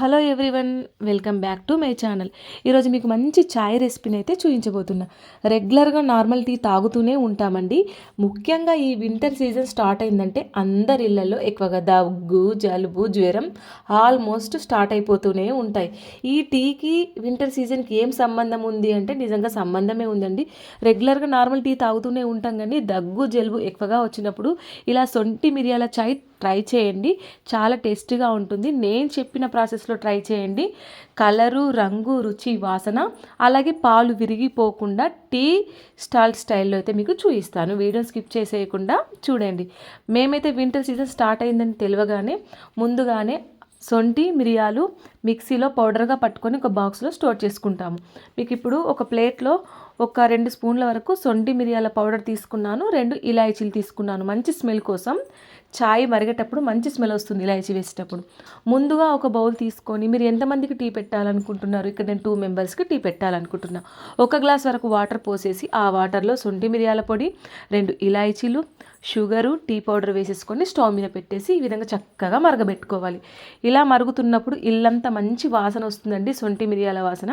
Hello everyone welcome back to my channel. ఈరోజు మీకు మంచి ఛాయ్ రెసిపీని అయితే చూపించబోతున్నా రెగ్యులర్గా నార్మల్ టీ తాగుతూనే ఉంటామండి. ముఖ్యంగా ఈ వింటర్ సీజన్ స్టార్ట్ అయిందంటే అందరి ఇళ్ళలో ఎక్కువగా దగ్గు జలుబు జ్వరం ఆల్మోస్ట్ స్టార్ట్ అయిపోతూనే ఉంటాయి. ఈ టీకి వింటర్ సీజన్కి ఏం సంబంధం ఉంది అంటే నిజంగా సంబంధమే ఉందండి. రెగ్యులర్గా నార్మల్ టీ తాగుతూనే ఉంటాం కానీ దగ్గు జలుబు ఎక్కువగా వచ్చినప్పుడు ఇలా సొంటి మిరియాల చాయ్ ట్రై చేయండి. చాలా టేస్టీగా ఉంటుంది. నేను చెప్పిన ప్రాసెస్లో ట్రై చేయండి. కలరు రంగు రుచి వాసన అలాగే పాలు విరిగిపోకుండా టీ స్టాల్ స్టైల్లో అయితే మీకు చూపిస్తాను. వీడియో స్కిప్ చేసేయకుండా చూడండి. మేమైతే వింటర్ సీజన్ స్టార్ట్ అయిందని తెలియగానే ముందుగానే సొంటి మిరియాలు మిక్సీలో పౌడర్గా పట్టుకొని ఒక బాక్స్లో స్టోర్ చేసుకుంటాము. మీకు ఇప్పుడు ఒక ప్లేట్లో ఒక రెండు స్పూన్ల వరకు సొంటి మిరియాల పౌడర్ తీసుకున్నాను రెండు ఇలాయచీలు తీసుకున్నాను. మంచి స్మెల్ కోసం చాయ్ మరిగేటప్పుడు మంచి స్మెల్ వస్తుంది ఇలాయచీ వేసేటప్పుడు. ముందుగా ఒక బౌల్ తీసుకొని మీరు ఎంతమందికి టీ పెట్టాలనుకుంటున్నారు? ఇక్కడ నేను టూ మెంబర్స్కి టీ పెట్టాలనుకుంటున్నా. ఒక గ్లాస్ వరకు వాటర్ పోసేసి ఆ వాటర్లో సొంటి మిరియాల పొడి రెండు ఇలాయచీలు షుగరు టీ పౌడర్ వేసేసుకొని స్టవ్ మీద పెట్టేసి ఈ విధంగా చక్కగా మరగబెట్టుకోవాలి. ఇలా మరుగుతున్నప్పుడు ఇల్లంతా మంచి వాసన వస్తుందండి సొంటి మిరియాల వాసన.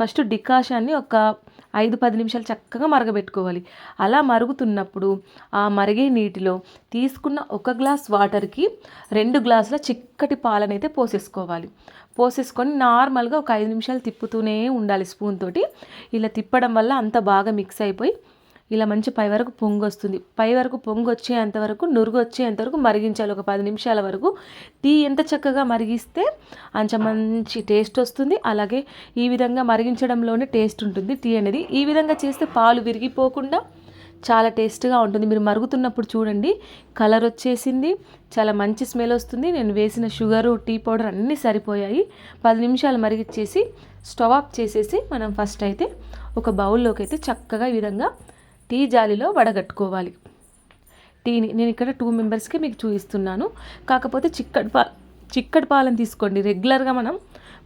ఫస్ట్ డికాషాన్ని ఒక ఐదు పది నిమిషాలు చక్కగా మరగబెట్టుకోవాలి. అలా మరుగుతున్నప్పుడు ఆ మరిగే నీటిలో తీసుకున్న ఒక గ్లాస్ వాటర్కి రెండు గ్లాసుల చిక్కటి పాలనైతే పోసేసుకోవాలి. పోసేసుకొని నార్మల్గా ఒక ఐదు నిమిషాలు తిప్పుతూనే ఉండాలి స్పూన్ తోటి. ఇలా తిప్పడం వల్ల అంత బాగా మిక్స్ అయిపోయి ఇలా మంచి పై వరకు పొంగు వస్తుంది. పై వరకు పొంగు వచ్చేంత వరకు నురుగు వచ్చేంత వరకు మరిగించాలి. ఒక పది నిమిషాల వరకు. టీ ఎంత చక్కగా మరిగిస్తే అంత మంచి టేస్ట్ వస్తుంది. అలాగే ఈ విధంగా మరిగించడంలోనే టేస్ట్ ఉంటుంది టీ అనేది. ఈ విధంగా చేస్తే పాలు విరిగిపోకుండా చాలా టేస్ట్గా ఉంటుంది. మీరు మరుగుతున్నప్పుడు చూడండి కలర్ వచ్చేసింది చాలా మంచి స్మెల్ వస్తుంది. నేను వేసిన షుగరు టీ పౌడర్ అన్నీ సరిపోయాయి. పది నిమిషాలు మరిగిచ్చేసి స్టవ్ ఆఫ్ చేసేసి మనం ఫస్ట్ అయితే ఒక బౌల్లోకి అయితే చక్కగా ఈ విధంగా టీ జాలిలో వడగట్టుకోవాలి. టీని నేను ఇక్కడ టూ మెంబర్స్కి మీకు చూపిస్తున్నాను. కాకపోతే చిక్కటి పా చిక్కటి పాలను తీసుకోండి. రెగ్యులర్గా మనం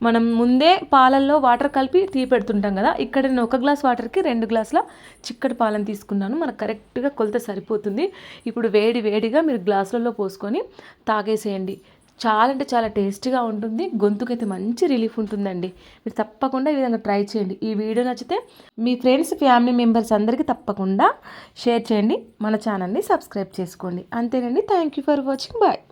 మనం ముందే పాలల్లో వాటర్ కలిపి టీ పెడుతుంటాం కదా ఇక్కడ నేను ఒక గ్లాస్ వాటర్కి రెండు గ్లాసుల చిక్కటి పాలను తీసుకున్నాను. మనకు కరెక్ట్గా కొలత సరిపోతుంది. ఇప్పుడు వేడి వేడిగా మీరు గ్లాసులలో పోసుకొని తాగేసేయండి. చాలా అంటే చాలా టేస్టీగా ఉంటుంది. గొంతుకైతే మంచి రిలీఫ్ ఉంటుందండి. మీరు తప్పకుండా ఈ విధంగా ట్రై చేయండి. ఈ వీడియో నచ్చితే మీ ఫ్రెండ్స్ ఫ్యామిలీ మెంబర్స్ అందరికీ తప్పకుండా షేర్ చేయండి. మన ఛానల్ని సబ్స్క్రైబ్ చేసుకోండి. అంతేనండి. Thank you for watching. Bye.